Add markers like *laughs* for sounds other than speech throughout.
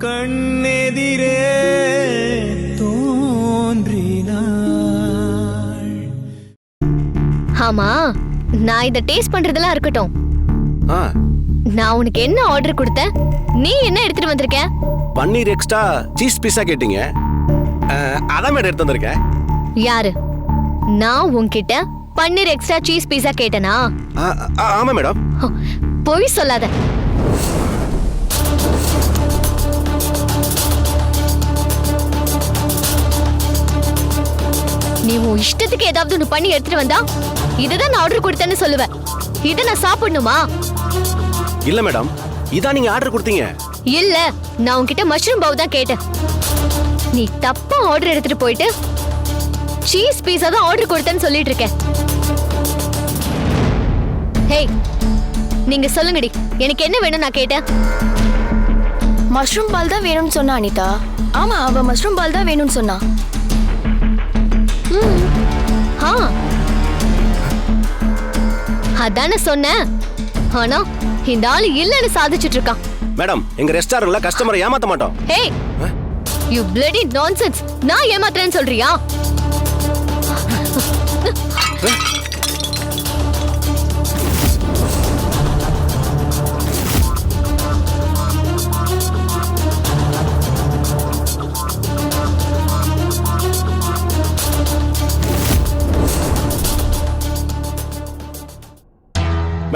கண்ணெதிரே தோன்றினாள். ஆமா நான் இத டேஸ்ட் பண்றதெல்லாம் இருக்கட்டும். ஆ. நான் உனக்கு என்ன ஆர்டர் கொடுத்தேன்? நீ என்ன எடுத்துட்டு வந்திருக்க? பன்னீர் எக்ஸ்ட்ரா சீஸ் பீஸா கேட்டீங்க. ஆ, அதான் மேடம் எடுத்து வந்திருக்கேன். யாரு? நான் உன்கிட்ட பன்னீர் எக்ஸ்ட்ரா சீஸ் பீஸா கேட்டனா? ஆ, ஆ, ஆமா மேடம் பொய் சொல்லாத. நீ உன் இஷ்டத்துக்கு ஏதாவது ஒண்ணு பண்ணி எடுத்துட்டு வந்தா இதுதான் நான் ஆர்டர் கொடுத்தேன்னு சொல்லுவேன். இதை நான் சாப்பிடணுமா? இல்ல மேடம் இதான் நீங்க ஆர்டர் கொடுத்தீங்க. இல்ல நான் உன்கிட்ட மஷ்ரூம் பவ் தான் கேட்டேன். நீ தப்பா ஆர்டர் எடுத்துட்டு போயிட்டு சீஸ் பீஸா தான் ஆர்டர் கொடுத்தேன்னு சொல்லிட்டு இருக்கேன். ஹேய் நீங்க சொல்லுங்கடி எனக்கு என்ன வேணும் நான் கேட்டேன்? மஷ்ரூம் பால் தான் வேணும்னு சொன்னா அனிதா. ஆமா அவ மஷ்ரூம் பால் தான் வேணும்னு சொன்னா. அதானே சொன்னேன் ஆனா இந்த ஆளு இல்லன்னு சாதிச்சிட்டு இருக்கான். மேடம் எங்க ரெஸ்டாரண்ட்ல கஸ்டமரை ஏமாத்த மாட்டோம். ஹேய் யூ பிளடி நான்சென்ஸ் நான் ஏமாத்துறேன்னு சொல்றியா?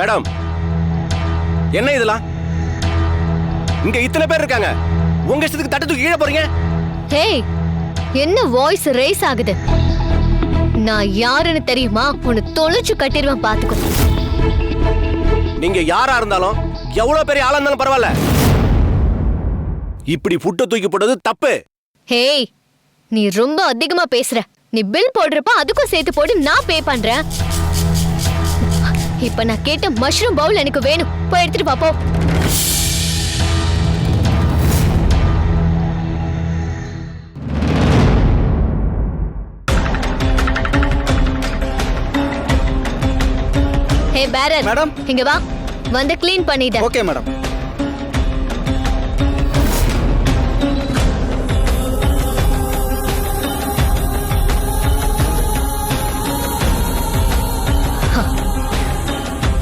மேடம் என்ன இதெல்லாம்? இங்க இத்தனை பேர் இருக்காங்க. உங்க இஷ்டத்துக்கு தட்டு தூக்கி கீழே போறீங்க. ஹேய் என்ன வாய்ஸ் ரேஸ் ஆகுது? நான் யாருன்னு தெரியுமா? உன்னை தொலைச்சு கட்டிடுவேன் பாத்துக்கோ. நீங்க யாரா இருந்தாலும் எவ்வளவு பெரிய ஆளா இருந்தாலும் பரவாயில்ல. இப்படி புட்டை தூக்கி போட்டது தப்பு. ஹேய் நீ ரொம்ப அதிகமா பேசுற. நீ பில் போடுறப்ப அதுக்கும் சேர்த்து போட்டு நான் பே பண்றேன். இப்ப நான் கேட்ட மஷ்ரூம் பவுல் எனக்கு வேணும். போய் எடுத்துட்டு பாப்போ ஹே பேரர் மேடம். இங்க வா. வந்து க்ளீன் பண்ணிட. ஓகே மேடம்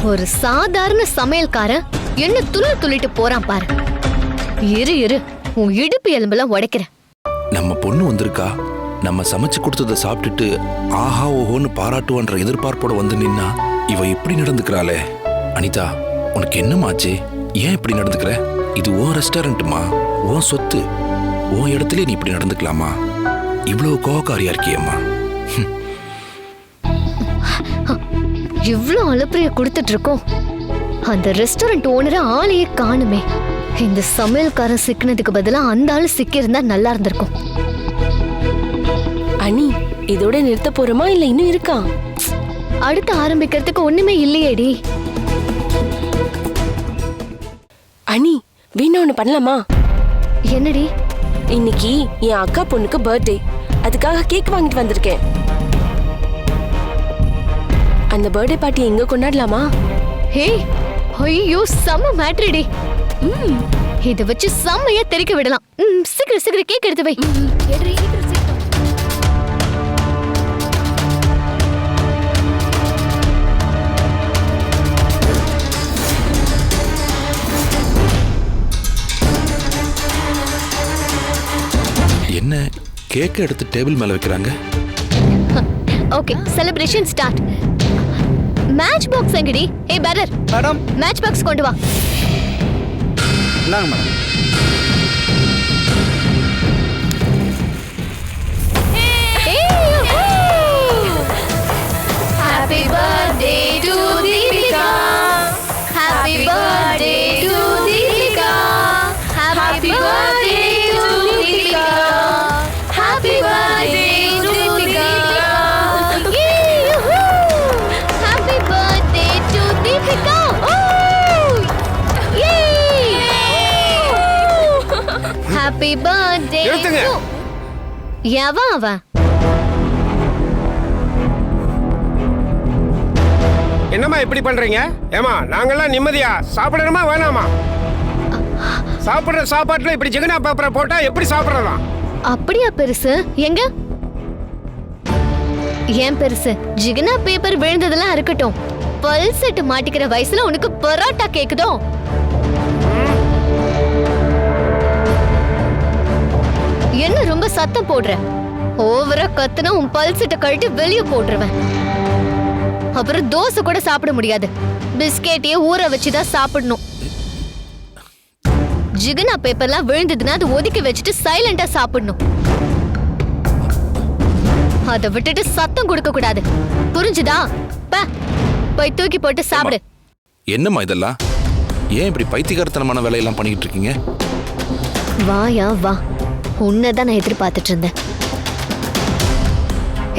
ஒரு சாதாரண சமையல்காரன் என்ன துள்ளு துள்ளிட்டு போறான் பாரு. இரு இரு. உன் இடுப்பு எலும்பெல்லாம் உடைக்கிற நம்ம பொண்ணு வந்திருக்கா. நம்ம சமைச்சு கொடுத்ததை சாப்பிட்டுட்டு ஆஹா ஓஹோன்னு பாராட்டுவான்ற எதிர்பார்ப்போட வந்து நின்னா இவ இப்படி நடந்துக்கிறாளே. அனிதா உனக்கு என்னமாச்சு ஏன் இப்படி நடந்துக்கிற? இது உன் ரெஸ்டாரண்ட்டுமா? உன் சொத்து? உன் இடத்துல நீ இப்படி நடந்துக்கலாமா? இவ்வளோ கோவக்காரியா இருக்கியம்மா. இவ்ளோ அலப்பறைய கொடுத்துட்டு இருக்கோம் அந்த ரெஸ்டாரண்ட் ஓனரை ஆளையே காணுமே. இந்த சமையல்காரன் சிக்கினதுக்கு பதிலா அந்த ஆளு சிக்கியிருந்தா நல்லா இருந்திருக்கும். அனி இதோட நிறுத்த போறோமா இல்ல இன்னும் இருக்கா? அடுத்து ஆரம்பிக்கிறதுக்கு ஒண்ணுமே இல்லையேடி. அனி வீணா ஒண்ணு பண்ணலாமா? என்னடி? இன்னைக்கு என் அக்கா பொண்ணுக்கு பர்த்டே அதுக்காக கேக் வாங்கிட்டு வந்திருக்கேன். அந்த பர்த்டே பார்ட்டி எங்க கொண்டாடலாமா? ஹே ஐயோ செம்ம மேட்ரிடி. ம் இத வச்சு செம்மையா தெறிக்க விடலாம். ம் சீக்கிரம் சீக்கிரம் கேக் எடுத்து வை. என்ன கேக்க எடுத்து டேபிள் மேல வைக்கிறாங்க? Okay celebration start match box எங்கடி? ஏ பேரர் மேடம். மேட்ச் பாக்ஸ் கொண்டு வா. இந்தாங்க மேடம். எவன் அவன் என்னம்மா இப்படி பண்றீங்க? ஏமா நாங்கெல்லாம் நிம்மதியா? சாப்பிடணுமா வேணாமா? சாப்பிடுற சாப்பாட்டுல இப்படி ஜிகனா பேப்பரை போட்டா எப்படி சாப்பிடலாம்? அப்படியா பெருசு? எங்க? ஏன் பெருசு ஜிகனா பேப்பர் விழுந்ததெல்லாம் இருக்கட்டும். பல் செட்டு மாட்டிக்கிற வயசுல உனக்கு பரோட்டா கேக்குதோ? என்ன ரொம்ப சத்தம் போடுற? ஓவரா கத்துனா உன் பல் செட்டை கழட்டி வெளியே போட்டுருவேன். அப்புறம் தோசை கூட சாப்பிட முடியாது. பிஸ்கெட்டையே ஊற வச்சுதான் சாப்பிடணும். ஜிகனா பேப்பர்லாம் விழுந்ததுன்னா அது ஒதுக்கி வச்சுட்டு சைலண்டா சாப்பிடணும். அதை விட்டுட்டு சத்தம் கொடுக்க கூடாது. புரிஞ்சுதா? ப, போய் தூக்கி போட்டு சாப்பிடு. என்னம்மா இதெல்லாம்? ஏன் இப்படி பைத்தியகாரத்தனமான வேலையெல்லாம் பண்ணிக்கிட்டு இருக்கீங்க? வாயா வா. உன்னதான் நான் எதிர்பார்த்துட்டு இருந்தேன்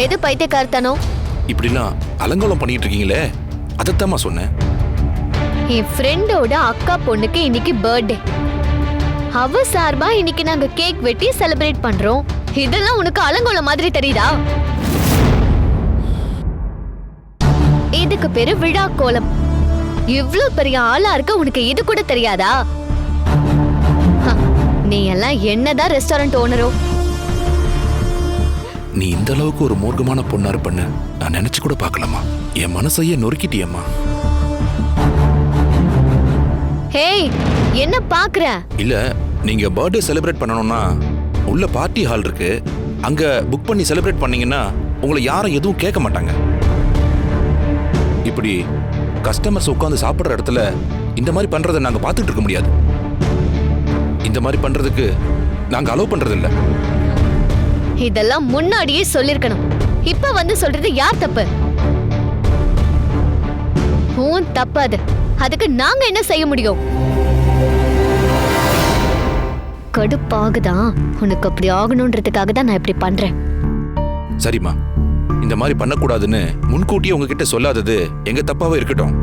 எது பைத்தியக்காரத்தனம் இப்படிலாம் அலங்கோலம் பண்ணிக்கிட்டு இருக்கீங்களே அதைத்தாம்மா சொன்னேன். என் ஃப்ரெண்டோட அக்கா பொண்ணுக்கு இன்னைக்கு பர்த்டே அவ சார்பா இன்னைக்கு நாங்க கேக் வெட்டி செலிப்ரேட் பண்றோம். இதெல்லாம் உனக்கு அலங்கோலம் மாதிரி தெரியுதா? இதுக்கு பேரு விழா கோலம் இவ்ளோ பெரிய ஆளா இருக்க உனக்கு இது கூட தெரியாதா? நீ எல்லாம் என்னதான் ரெஸ்டாரண்ட் ஓனரோ நீ இந்த அளவுக்கு ஒரு மூர்க்கமான பொண்ணா இருப்பன்னு நான் நினைச்சு கூட பார்க்கலாமா என் மனசையே நொறுக்கிட்டியம்மா. ஹேய் என்ன பாக்குற இல்ல நீங்க பர்த்டே செலிப்ரேட் பண்ணணும்னா உள்ள பார்ட்டி ஹால் இருக்கு. அங்க புக் பண்ணி செலிப்ரேட் பண்ணீங்கன்னா உங்களை யாரும் எதுவும் கேட்க மாட்டாங்க. இப்படி கஸ்டமர்ஸ் உட்காந்து சாப்பிடுற இடத்துல இந்த மாதிரி பண்றதை நாங்க பார்த்துட்டு இருக்க முடியாது. இந்த மாதிரி பண்றதுக்கு நாங்க அலோவ் பண்றது இல்ல இதெல்லாம் முன்னாடியே சொல்லிருக்கணும். இப்ப வந்து சொல்றது யார் தப்பு? உன் தப்பு அது. அதுக்கு நாங்க என்ன செய்ய முடியும்? கடுப்பாகுதா? உனக்கு அப்படி ஆகணுன்றதுக்காக தான் நான் இப்படி பண்றேன். சரிம்மா. இந்த மாதிரி பண்ணக்கூடாதுன்னு முன்கூட்டியே உங்ககிட்ட சொல்லாதது எங்க தப்பாவே இருக்கட்டும்.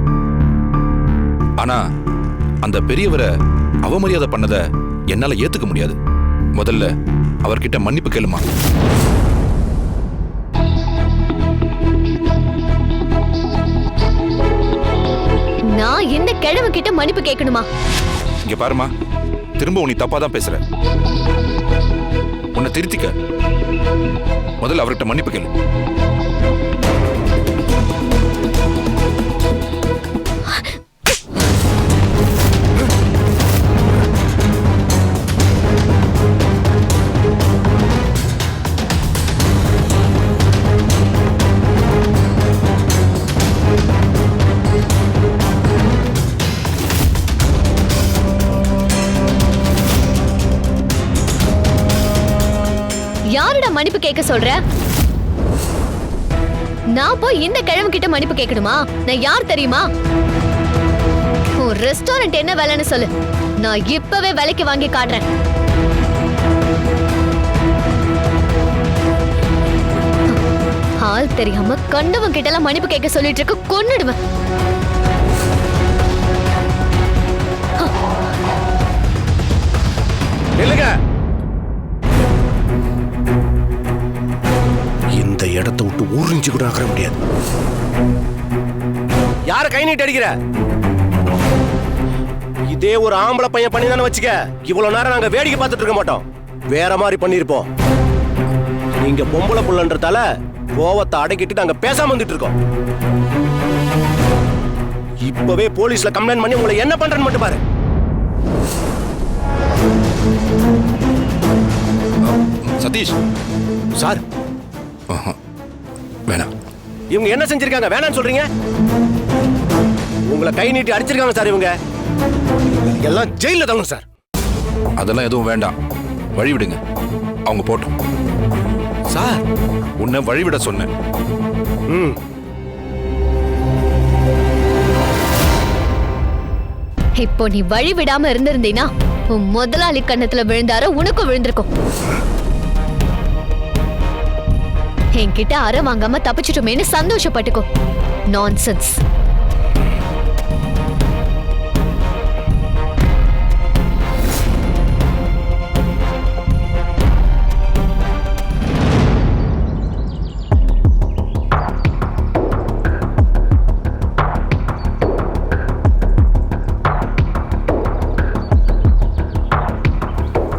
ஆனா அந்த பெரியவரை அவமரியாதை பண்ணத என்னால ஏத்துக்க முடியாது. முதல்ல அவர்கிட்ட மன்னிப்பு கேளுமா? நான் இந்த கிழவு கிட்ட மன்னிப்பு கேட்கணுமா? இங்க பாருமா திரும்ப உன்னை தப்பா தான் பேசுற. உன்னை திருத்திக்க. முதல்ல அவர்கிட்ட மன்னிப்பு கேளு. மன்னிப்பு கேட்க சொல்ற? நான் போய் இந்த கிழவு கிட்ட மன்னிப்பு கேட்கணுமா? நான் யார் தெரியுமா? உன் ரெஸ்டாரண்ட் என்ன விலைன்னு சொல்லு. நான் இப்பவே விலைக்கு வாங்கி காட்டுறேன். ஆள் தெரியாம கண்டவன் கிட்ட எல்லாம் மன்னிப்பு கேட்க சொல்லிட்டு இருக்க கொன்னுடுவேன். விட்டு ஊறிஞ்சு கூட நகர முடியாது. யார கை நீட்டி அடிக்கிற? இதே ஒரு ஆம்பளை பையன் பண்ணி தானே வச்சுக்க. இவ்வளவு நேரம் நாங்க வேடிக்கை பார்த்துட்டு இருக்க மாட்டோம். வேற மாதிரி பண்ணிருப்போம் நீங்க பொம்பளை புள்ளன்றதால கோவத்தை அடக்கிட்டு நாங்க பேசாம வந்துட்டு இருக்கோம். இப்பவே போலீஸ்ல கம்ப்ளைண்ட் பண்ணி உங்களை என்ன பண்றேன்னு மட்டும் பாரு. சதீஷ். சார். இவங்க என்ன செஞ்சிருக்காங்க? வேணாம்னு சொல்றீங்க? உங்களை கை நீட்டி அடிச்சிருக்காங்க சார் இவங்க. எல்லாம் ஜெயில தள்ளும் சார். அதெல்லாம் எதுவும் வேண்டாம். வழிவிடுங்க. அவங்க போட்டோம். சார். உன்னை வழிவிட சொன்னேன். ம். இப்போ நீ வழி விடாம இருந்திருந்தீனா உன் முதலாளி கண்ணத்துல விழுந்தார உனக்கும் விழுந்திருக்கும். என்கிட்ட அற வாங்காம தப்பிச்சிட்டோமேனு சந்தோஷப்பட்டுக்கோ. நான்சென்ஸ்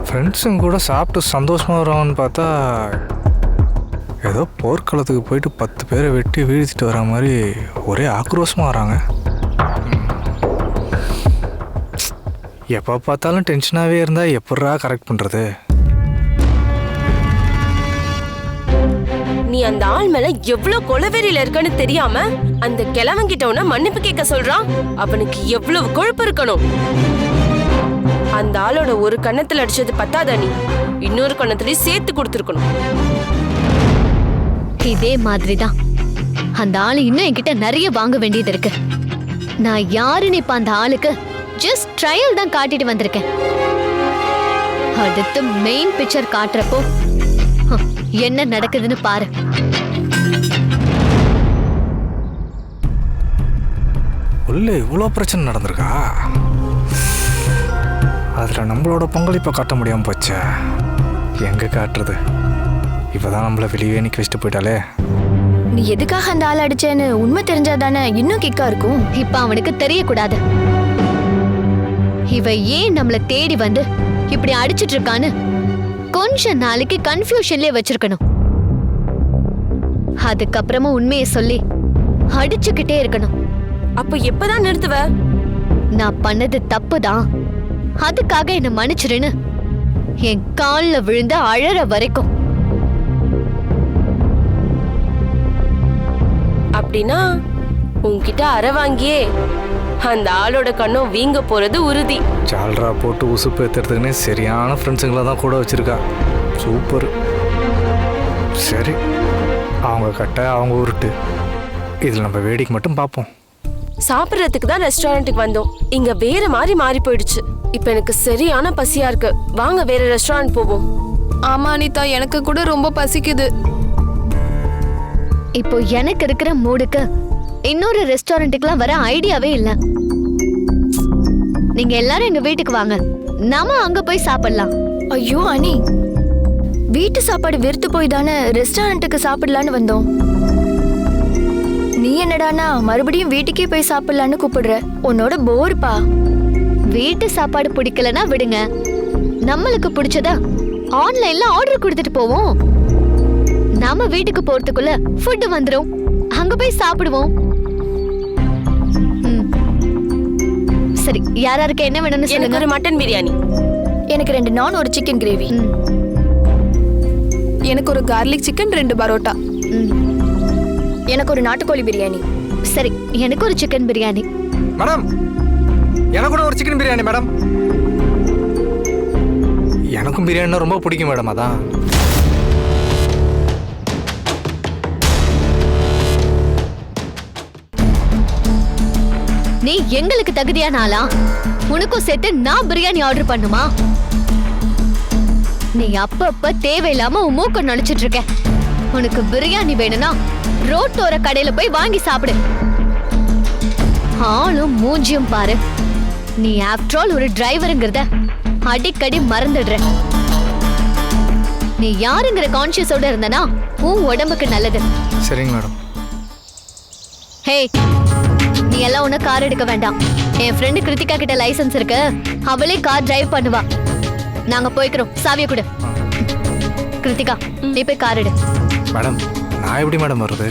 ஃப்ரெண்ட்ஸுங்க கூட சாப்பிட்டு சந்தோஷமாக வரவன்னு பார்த்தா ஏதோ போர்க்களத்துக்கு போயிட்டு பத்து பேரை வெட்டி வீழ்த்திட்டு வர மாதிரி ஒரே ஆக்ரோஷமாக வராங்க. எப்போ பார்த்தாலும் டென்ஷனாகவே இருந்தால் எப்பட்றா கரெக்ட் பண்ணுறது நீ அந்த ஆள் மேல எவ்வளவு கொலவெறியில இருக்கன்னு தெரியாம அந்த கிழவன் கிட்ட உன்ன மன்னிப்பு கேட்க சொல்றான்? அவனுக்கு எவ்வளவு கொழுப்பு இருக்கணும்? அந்த ஆளோட ஒரு கன்னத்துல அடிச்சது பத்தாதா நீ? இன்னொரு கன்னத்துலயும் சேர்த்து கொடுத்துருக்கணும். இதே மாதிரி தான் அந்த ஆள் இன்னும் என்கிட்ட நிறைய வாங்க வேண்டியது இருக்கு. நான் யாருன்னு இப்ப அந்த ஆளுக்கு ஜஸ்ட் ட்ரையல் தான் காட்டிட்டு வந்திருக்கேன். அடுத்து மெயின் பிக்சர் காட்டுறப்போ என்ன நடக்குதுன்னு பாரு. உள்ள இவ்வளோ பிரச்சனை நடந்திருக்கா? அதில் நம்மளோட பங்களிப்பை காட்ட முடியாமல் போச்சே. எங்கே காட்டுறது? இப்போ தான் நம்மளை வெளியே நிற்க வச்சுட்டு போயிட்டாலே நீ எதுக்காக அந்த ஆள் அடிச்சேன்னு உண்மை தெரிஞ்சாதானே இன்னும் கிக்கா இருக்கும். இப்ப அவனுக்கு தெரியக்கூடாது. இவ ஏன் நம்மள தேடி வந்து இப்படி அடிச்சிட்டு இருக்கான்னு கொஞ்ச நாளைக்கு கன்ஃபியூஷன்லயே வச்சிருக்கணும். அதுக்கப்புறமா உண்மையை சொல்லி அடிச்சுக்கிட்டே இருக்கணும். அப்ப எப்பதான் நிறுத்துவ? நான் பண்ணது தப்புதான். அதுக்காக என்ன மன்னிச்சிருன்னு என் கால்ல விழுந்து அழற வரைக்கும். அப்படின்னா உன்கிட்ட அற வாங்கியே. அந்த ஆளோட கண்ணும் வீங்க போறது உறுதி. ஜால்ரா போட்டு உசுப்பு ஏற்றுறதுக்குன்னே சரியான ஃப்ரெண்ட்ஸுங்களை தான் கூட வச்சுருக்கா. சூப்பர். சரி அவங்க கட்ட அவங்க உருட்டு. இதில் நம்ம வேடிக்கை மட்டும் பார்ப்போம். சாப்பிடுறதுக்கு தான் ரெஸ்டாரண்ட்டுக்கு வந்தோம். இங்க வேற மாதிரி மாறி போயிடுச்சு. இப்ப எனக்கு சரியான பசியா இருக்கு. வாங்க வேற ரெஸ்டாரண்ட் போவோம். ஆமா அனிதா எனக்கு கூட ரொம்ப பசிக்குது. இப்போ எனக்கு இருக்கிற மூடுக்கு இன்னொரு ரெஸ்டாரண்ட்டுக்குலாம் வர ஐடியாவே இல்ல. நீங்க எல்லாரும் எங்க வீட்டுக்கு வாங்க. நாம அங்க போய் சாப்பிடலாம். ஐயோ அனி. வீட்டு சாப்பாடு வெறுத்து போய் தானே ரெஸ்டாரண்ட்டுக்கு சாப்பிடலான்னு வந்தோம். நீ என்னடானா மறுபடியும் வீட்டுக்கே போய் சாப்பிடலான்னு கூப்பிடுற? உன்னோட போர்ப்பா. வீட்டு சாப்பாடு பிடிக்கலனா விடுங்க. நம்மளுக்கு பிடிச்சதா? ஆன்லைன்ல ஆர்டர் கொடுத்துட்டு போவோம். நாம வீட்டுக்கு போறதுக்குள்ள ஃபுட் வந்துரும். அங்க போய் சாப்பிடுவோம். ம். சரி யார் யாருக்கு என்ன வேணும்னு எனக்கு சொல்லுங்க ஒரு மட்டன் பிரியாணி. எனக்கு ரெண்டு நான் ஒரு சிக்கன் கிரேவி ம், எனக்கு ஒரு கார்லிக் சிக்கன் ரெண்டு பரோட்டா. ம். எனக்கு ஒரு நாட்டுக்கோழி பிரியாணி. சரி எனக்கு ஒரு சிக்கன் பிரியாணி. மேடம் எனக்கு கூட ஒரு சிக்கன் பிரியாணி மேடம். எனக்கும் பிரியாணினா ரொம்ப பிடிக்கும் மேடம் அதான். நீ எங்களுக்கு தகுதியான ஆளா? உனக்கும் சேர்த்து நான் பிரியாணி ஆர்டர் பண்ணுமா? நீ அப்பப்ப தேவையில்லாம உன் மூக்க நுழைச்சிட்டு இருக்க. உனக்கு பிரியாணி வேணும்னா ரோட்டோர கடையில போய் வாங்கி சாப்பிடு. ஆளும் மூஞ்சியும் பாரு. நீ ஆஃப்டர் ஆல் ஒரு டிரைவருங்கிறத அடிக்கடி மறந்துடுற. நீ யாருங்கிற கான்சியஸோட இருந்தனா உன் உடம்புக்கு நல்லது. சரிங்க மேடம். ஹே எல்லாம் ஒன்றும் கார் எடுக்க வேண்டாம். என் ஃப்ரெண்டு கிருத்திகா கிட்ட லைசென்ஸ் இருக்கு. அவளே கார் டிரைவ் பண்ணுவா. நாங்க போய்க்கிறோம். சாவியை கொடு. கிருத்திகா நீ போய் கார் எடு. மேடம் நான் எப்படி மேடம் வருது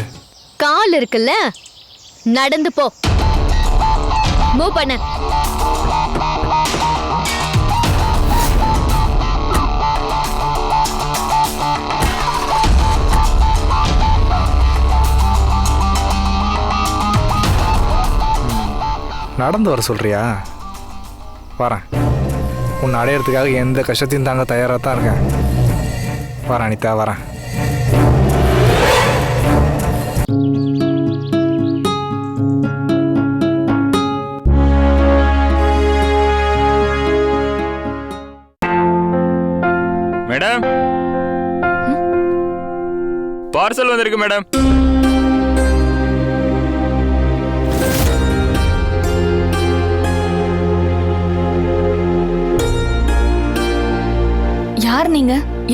கால் இருக்குல்ல? நடந்து போ. மூவ் பண்ண. நடந்து வர சொல்கிறியா வரேன். உன்னை அடையிறதுக்காக எந்த கஷ்டத்தையும் தாங்க தயாராக தான் இருக்கேன். வரேன் அனிதா வரேன். மேடம்? பார்சல் வந்திருக்கு மேடம்.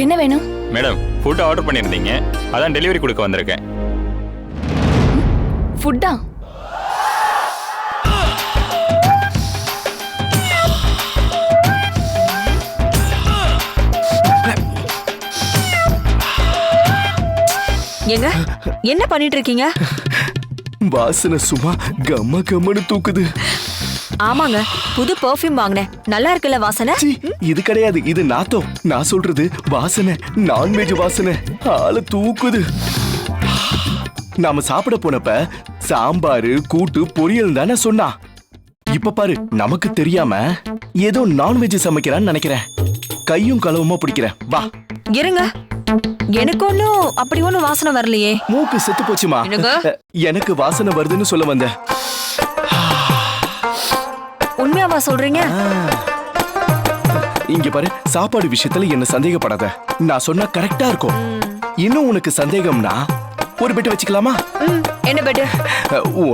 என்ன வேணும்? மேடம் ஃபுட் ஆர்டர் பண்ணியிருந்தீங்க. அதான் டெலிவரி கொடுக்க வந்திருக்கேன். ஃபுட்டா ஏங்க என்ன பண்ணிட்டு இருக்கீங்க? வாசனை சும்மா கம்ம கம்மன்னு தூக்குது. ஆமாங்க புது பெர்ஃப்யூம் வாங்கினேன். நல்லா இருக்குல்ல வாசனை? இது கிடையாது இது நாத்தம். நான் சொல்றது வாசனை நான்வெஜ் வாசனை. ஆள தூக்குது. நாம சாப்பிட போனப்ப சாம்பாரு கூட்டு பொரியல் தானே சொன்னா. இப்ப பாரு நமக்கு தெரியாம ஏதோ நான்வெஜ் சமைக்கிறான்னு நினைக்கிறேன். கையும் களவுமா பிடிக்கிறேன். வா. இருங்க. எனக்கு ஒன்னும் அப்படி ஒன்னும் வாசனை வரலையே. மூக்கு செத்து போச்சுமா? எனக்கு வாசனை வருதுன்னு சொல்ல வந்தேன். உண்மையாவா சொல்றீங்க? இங்க பாரு சாப்பாடு விஷயத்துல என்ன சந்தேகப்படாத. நான் சொன்னா கரெக்டா இருக்கும். இன்னும் உனக்கு சந்தேகம்னா ஒரு பெட்டு வச்சுக்கலாமா? என்ன பெட்டு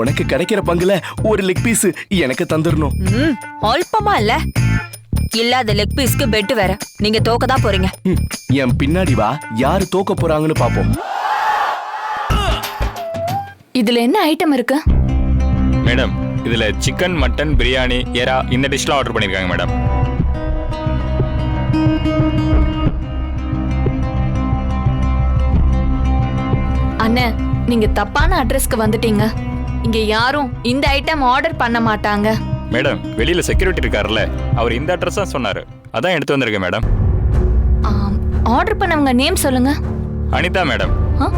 உனக்கு கிடைக்கிற பங்குல ஒரு லெக் பீஸ் எனக்கு தந்துடணும் ம் அல்பமா இல்ல. இல்லாத லெக் பீஸ்க்கு பெட் வேற. நீங்க தோக்க தான் போறீங்க. என் பின்னாடி வா. யாரு தோக்க போறாங்கன்னு பாப்போம். இதுல என்ன ஐட்டம் இருக்கு? மேடம் இதுல சிக்கன் மட்டன் பிரியாணி எறா இந்த டிஷ்லாம் ஆர்டர் பண்ணிருக்காங்க மேடம் அண்ணே நீங்க தப்பான அட்ரஸ்க்கு வந்துட்டீங்க. இங்க யாரும் இந்த ஐட்டம் ஆர்டர் பண்ண மாட்டாங்க. மேடம் வெளியில செக்யூரிட்டி இருக்காருல்ல அவர் இந்த அட்ரஸ் தான் சொன்னாரு. அதான் எடுத்து வந்திருக்கேன் மேடம். ஆர்டர் பண்ணவங்க நேம் சொல்லுங்க. அனிதா மேடம். ஆ?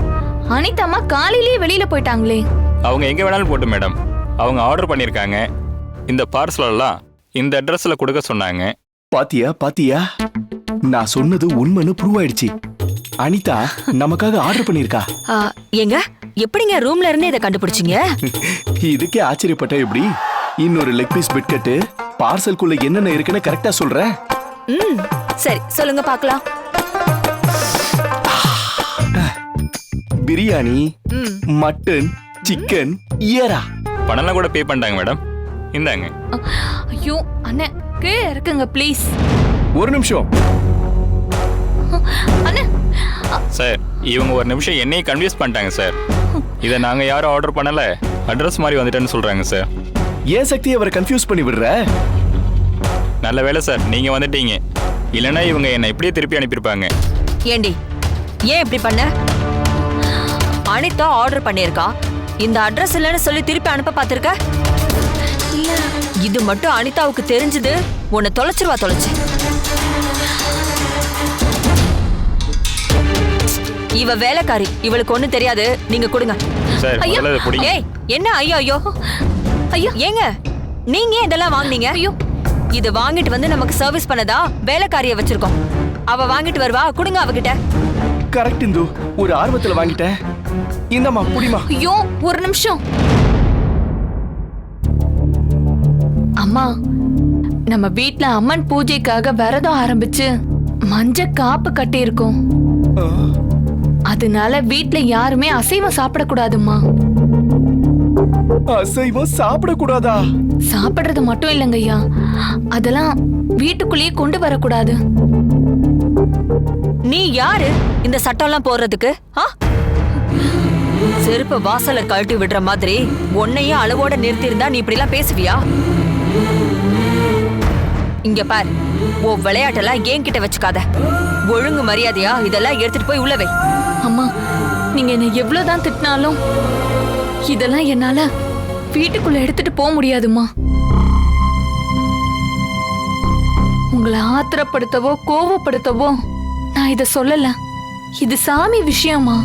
அனிதாம்மா காலையிலேயே வெளியில போயிட்டாங்களே. அவங்க எங்க வேணாலும் போட்டு மேடம். அவங்க ஆர்டர் பண்ணிருக்காங்க இந்த பார்சல் எல்லாம் இந்த அட்ரஸ்ல கொடுக்க சொன்னாங்க. பாத்தியா பாத்தியா? நான் சொன்னது உண்மைன்னு ப்ரூவ் ஆயிடுச்சு. அனிதா நமக்காக ஆர்டர் பண்ணிருக்கா ஆ, ஏங்க? எப்படிங்க ரூம்ல இருந்து இதை கண்டுபிடிச்சீங்க? *laughs* இதுக்கே ஆச்சரியப்பட்ட எப்படி? இன்னொரு லெக் பீஸ் பிட்கட்டு பார்சல்குள்ள என்னென்ன இருக்குன்னு கரெக்டா சொல்றேன் ம் சரி சொல்லுங்க பார்க்கலாம். பிரியாணி ம். மட்டன் சிக்கன் இயரா. பணம்லாம் கூட பே பண்ணிட்டாங்க மேடம் இந்தாங்க. ஐயோ அண்ணே கீழே இருக்குங்க ப்ளீஸ் ஒரு நிமிஷம். அண்ணே சார் இவங்க ஒரு நிமிஷம் என்னையும் கன்வியூஸ் பண்ணிட்டாங்க சார் இதை நாங்க யாரும் ஆர்டர் பண்ணல. அட்ரஸ் மாதிரி வந்துட்டேன்னு சொல்றாங்க சார் ஏன் சக்தி அவரை கன்ஃபியூஸ் பண்ணி விடுற? நல்ல வேலை சார் நீங்க வந்துட்டீங்க. இல்லைன்னா இவங்க என்னை இப்படியே திருப்பி அனுப்பியிருப்பாங்க. ஏண்டி ஏன் இப்படி பண்ண? அனிதா ஆர்டர் பண்ணியிருக்கா. இந்த அட்ரஸ் இல்லைன்னு சொல்லி திருப்பி அனுப்ப பார்த்திருக்க? இது மட்டும் அனிதாவுக்கு தெரிஞ்சது. உன்னை தொலைச்சிருவா தொலைச்சு. இவ வேலைக்காரி. இவளுக்கு ஒண்ணும் தெரியாது. நீங்க கொடுங்க. ஏய் என்ன? ஐயோ ஐயோ. ஐயோ. ஏங்க நீங்க ஏன் இதெல்லாம் வாங்குனீங்க? ஐயோ. இது வாங்கிட்டு வந்து நமக்கு சர்வீஸ் பண்ணதா? வேலைக்காரிய வச்சிருக்கோம். அவ வாங்கிட்டு வருவா. கொடுங்க அவகிட்ட. கரெக்ட் இந்து. ஒரு ஆர்வத்துல வாங்கிட்டேன். இந்தம்மா புடிமா ஐயோ ஒரு நிமிஷம். அம்மா நம்ம வீட்ல அம்மன் பூஜைக்காக விரதம் ஆரம்பிச்சு மஞ்ச காப்பு கட்டி இருக்கோம் அதனால வீட்ல யாருமே அசைவம் சாப்பிடக்கூடாதும்மா. அசைவம் சாப்பிடக்கூடாதா? சாப்பிடுறது மட்டும் இல்லைங்க ஐயா. அதெல்லாம் வீட்டுக்குள்ளேயே கொண்டு வரக்கூடாது. நீ யாரு? இந்த சட்டம்லாம் போடுறதுக்கு? ஆ? செருப்ப வாசல கழட்டி விடுற மாதிரி உன்னையே அளவோட நிறுத்தியிருந்தா நீ இப்படிலாம் பேசுவியா? இங்க பார் ஓ விளையாட்டெல்லாம் ஏன் கிட்ட வச்சுக்காத. ஒழுங்கு மரியாதையா இதெல்லாம் எடுத்துட்டு போய் உள்ளவை அம்மா நீங்க என்ன எவ்வளவுதான் திட்டினாலும் இதெல்லாம் என்னால வீட்டுக்குள்ள எடுத்துட்டு போக முடியாதும்மா. உங்களை ஆத்திரப்படுத்தவோ கோவப்படுத்தவோ நான் இத சொல்லல. இது சாமி விஷயமா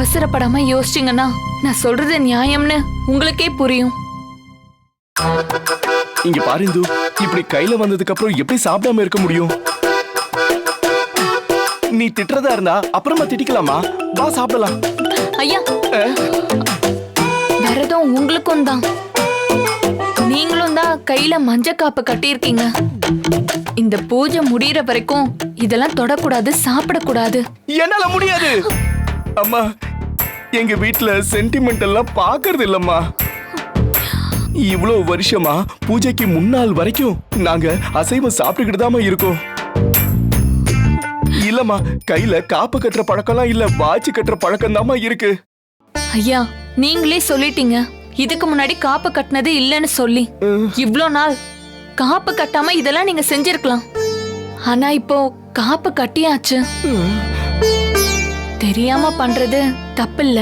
அவசரப்படாம யோசிச்சீங்கன்னா நான் சொல்றது நியாயம்னு உங்களுக்கே புரியும். இங்க பாரு இந்து இப்படி கையில வந்ததுக்கு அப்புறம் எப்படி சாப்பிடாம இருக்க முடியும்? நீ திட்டுறதா இருந்தா அப்புறமா திட்டிக்கலாமா? வா சாப்பிடலாம். ஐயா விரதம் உங்களுக்கும் தான். நீங்களும் தான் கையில மஞ்ச காப்பு கட்டியிருக்கீங்க. இந்த பூஜை முடியற வரைக்கும் இதெல்லாம் தொடக்கூடாது சாப்பிடக்கூடாது. என்னால முடியாது. அம்மா எங்க வீட்ல சென்டிமெண்ட் எல்லாம் பாக்குறது இல்லம்மா. இவ்வளவு வருஷமா பூஜைக்கு முன்னாள் வரைக்கும் நாங்க அசைவம் சாப்பிட்டுக்கிட்டு தாமா இருக்கோம். இல்லம்மா கையில காப்பு கட்டுற பழக்கம்லாம் இல்ல வாட்ச் கட்டுற பழக்கம் இருக்கு. ஐயா நீங்களே சொல்லிட்டீங்க. இதுக்கு முன்னாடி காப்பு கட்டினது இல்லைன்னு சொல்லி. இவ்ளோ நாள் காப்பு கட்டாம இதெல்லாம் நீங்க செஞ்சிருக்கலாம். ஆனா இப்போ காப்பு கட்டியாச்சு. தெரியாம பண்றது தப்பு இல்ல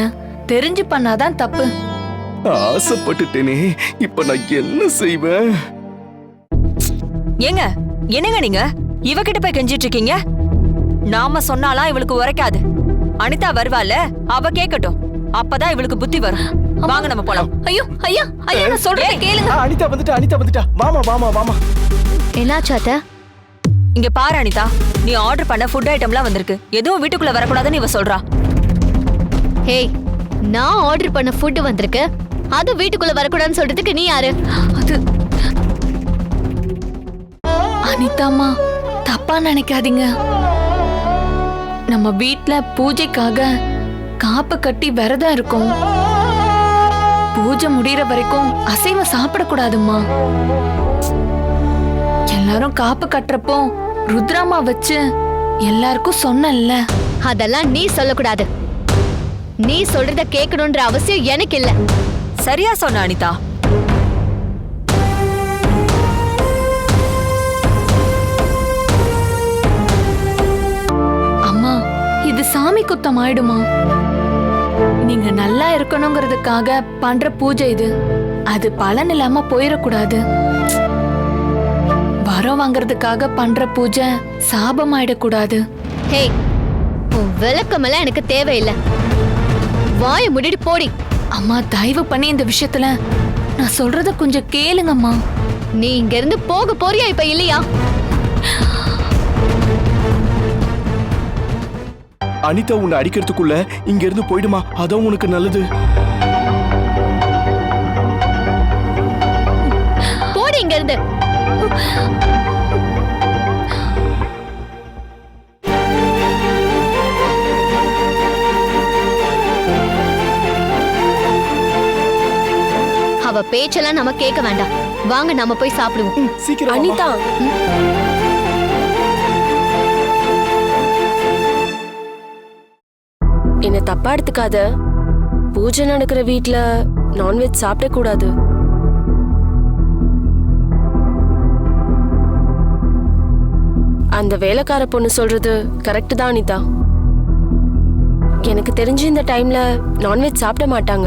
தெரிஞ்சு பண்ணாதான் தப்பு. ஆசைப்பட்டுட்டேனே. இப்ப நான் என்ன செய்வேன்? ஏங்க என்னங்க நீங்க? இவகிட்ட போய் கெஞ்சிட்டு இருக்கீங்க நாம சொன்னாலாம் இவளுக்கு உரைக்காது. அனிதா வருவால அவ கேக்கட்டும். அப்பதான் இவளுக்கு புத்தி வரும். வாங்க நம்ம போலாம். ஐயோ ஐயா ஐயா நான் சொல்றேன் கேளுங்க. அனிதா வந்துட்டா அனிதா வந்துட்டா. வாமா வாமா வாமா. என்னாச்சு அத்தை? இங்க பாரு அனிதா நீ ஆர்டர் பண்ண ஃபுட் ஐட்டம்லாம் வந்திருக்கு. எதுவும் வீட்டுக்குள்ள வரக்கூடாதுன்னு இவ சொல்றா. ஹேய் நான் ஆர்டர் பண்ண ஃபுட் வந்திருக்கு. அது வீட்டுக்குள்ள வரக்கூடாதுன்னு சொல்றதுக்கு நீ யாரு? அது அனிதாம்மா தப்பா நினைக்காதீங்க. நம்ம வீட்ல பூஜைக்காக காப்பு கட்டி விரதம் இருக்கோம். பூஜை முடியற வரைக்கும் அசைவம் சாப்பிடக்கூடாதும்மா. எல்லாரும் காப்பு கட்டுறப்போ ருத்ராமா வச்சு எல்லாருக்கும் சொன்னேன்ல. அதெல்லாம் நீ சொல்லக்கூடாது. நீ சொல்றத கேட்கணுன்ற அவசியம் எனக்கு இல்ல சரியா சொன்ன அனிதா. அம்மா இது சாமி குத்தம் ஆயிடுமா? நீங்க நல்லா இருக்கணுங்கிறதுக்காக பண்ற பூஜை இது. அது பலன் இல்லாம போயிடக்கூடாது. வரம் வாங்குறதுக்காக பண்ற பூஜை சாபம் ஆயிடக்கூடாது ஹேய் உன் விளக்கமெல்லாம் எனக்கு தேவையில்லை. வாய முடிட்டு போடி. அம்மா தயவு பண்ணி இந்த விஷயத்துல நான் சொல்றத கொஞ்சம் கேளுங்கம்மா. நீ இங்க இருந்து போக போறியா இப்ப இல்லையா? அனிதா உன்னை அடிக்கிறதுக்குள்ள இங்க இருந்து போயிடுமா? அதான் உனக்கு நல்லது. போடி இங்க இருந்து அவ பேச்செல்லாம் நம்ம கேட்க வேண்டாம். வாங்க நம்ம போய் சாப்பிடுவோம். சீக்கிரம். அனிதா. என்ன தப்பா எடுத்துக்காத? பூஜை நடக்கிற வீட்ல நான்வெஜ் சாப்பிடக் கூடாது. அந்த வேலைக்கார பொண்ணு சொல்றது கரெக்ட் தான் அனிதா. எனக்கு தெரிஞ்சு இந்த டைம்ல நான்வெஜ் சாப்பிட மாட்டாங்க.